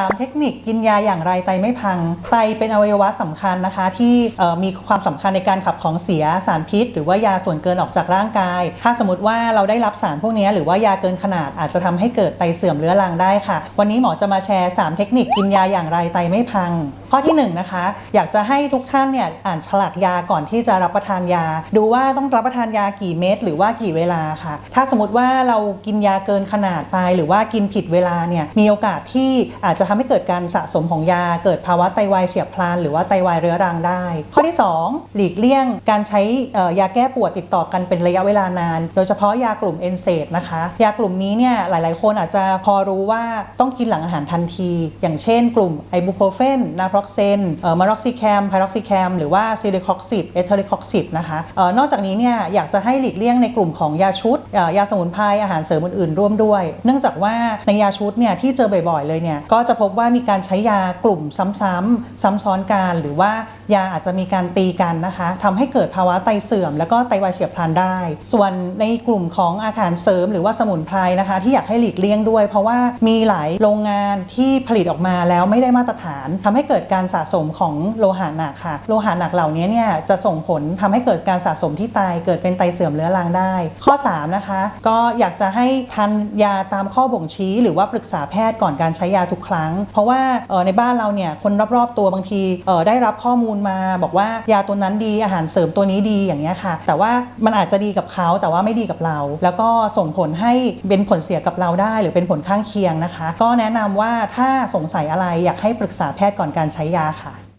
3 เทคนิคกินยาอย่างไรไตไม่พัง ไตเป็นอวัยวะสำคัญนะคะ ที่มีความสำคัญในการขับของเสียสารพิษ หรือว่ายาส่วนเกินออกจากร่างกาย ถ้าสมมติว่าเราได้รับสารพวกนี้หรือว่ายาเกินขนาดอาจจะทำให้เกิดไตเสื่อมเรื้อรังได้ค่ะ วันนี้หมอจะมาแชร์ 3 เทคนิคกินยาอย่างไรไตไม่พัง ข้อที่1นะคะ อยากจะให้ทุกท่านเนี่ยอ่านฉลากยาก่อนที่จะรับประทานยา ดูว่าต้องรับประทานยากี่เม็ดหรือว่ากี่เวลาค่ะ ถ้าสมมติว่าเรากินยาเกินขนาดไป หรือว่ากินผิดเวลาเนี่ยมีโอกาสที่อาจจะทำให้เกิดการสะสมของยา เกิดภาวะไตวายเฉียบพลันหรือว่าไตวายเรื้อรังได้ ข้อที่ 2 หลีกเลี่ยงการใช้ยาแก้ปวดติดต่อกันเป็นระยะเวลานาน โดยเฉพาะยากลุ่มเอนเซดนะคะ ยากลุ่มนี้เนี่ยหลาย ๆ คนอาจจะพอรู้ว่าต้องกินหลังอาหารทันที อย่างเช่น กลุ่มไอบูโปรเฟนนาโปรกเซนมารอกซิแคมไพรอกซิแคมหรือว่าซิลิคอกซิดเอเทอริคอกซิดนะคะเอ่อนอกจากนี้เนี่ยอยากจะให้หลีกเลี่ยงในกลุ่มของยาชุดยาสมุนไพรอาหารเสริมอื่น ๆ ร่วมด้วย เนื่องจากว่าในยาชุดเนี่ยที่เจอบ่อย ๆ เลยเนี่ยก็จะพบว่ามีการใช้ยากลุ่มซ้ำๆซ้ำซ้อนกันหรือว่ายาอาจจะมีการตีกันนะคะทำให้เกิดภาวะไตเสื่อม แล้วก็ไตวายเฉียบพลันได้ ส่วนในกลุ่มของอาหารเสริมหรือว่าสมุนไพรนะคะ ที่อยากให้หลีกเลี่ยงด้วย เพราะว่ามีหลายโรงงานที่ผลิตออกมาแล้วไม่ได้มาตรฐานทำให้เกิดการสะสมของโลหะหนักค่ะ โลหะหนักเหล่านี้เนี่ยจะส่งผลทำให้เกิดการสะสมที่ไตเกิดเป็นไตเสื่อมเรื้อรังได้ ข้อ 3 นะคะ ก็อยากจะให้ทานยาตามข้อบ่งชี้ หรือว่าปรึกษาแพทย์ก่อนการใช้ยาทุกครั้งเพราะว่าในบ้านเราเนี่ยคนรอบๆตัวบางทีได้รับข้อมูลมา บอกว่ายาตัวนั้นดีอาหารเสริมตัวนี้ดีอย่างเงี้ยค่ะ แต่ว่ามันอาจจะดีกับเขาแต่ว่าไม่ดีกับเรา แล้วก็ส่งผลให้เป็นผลเสียกับเราได้ หรือเป็นผลข้างเคียงนะคะ ก็แนะนำว่าถ้าสงสัยอะไรอยากให้ปรึกษาแพทย์ก่อนการใช้ยาค่ะ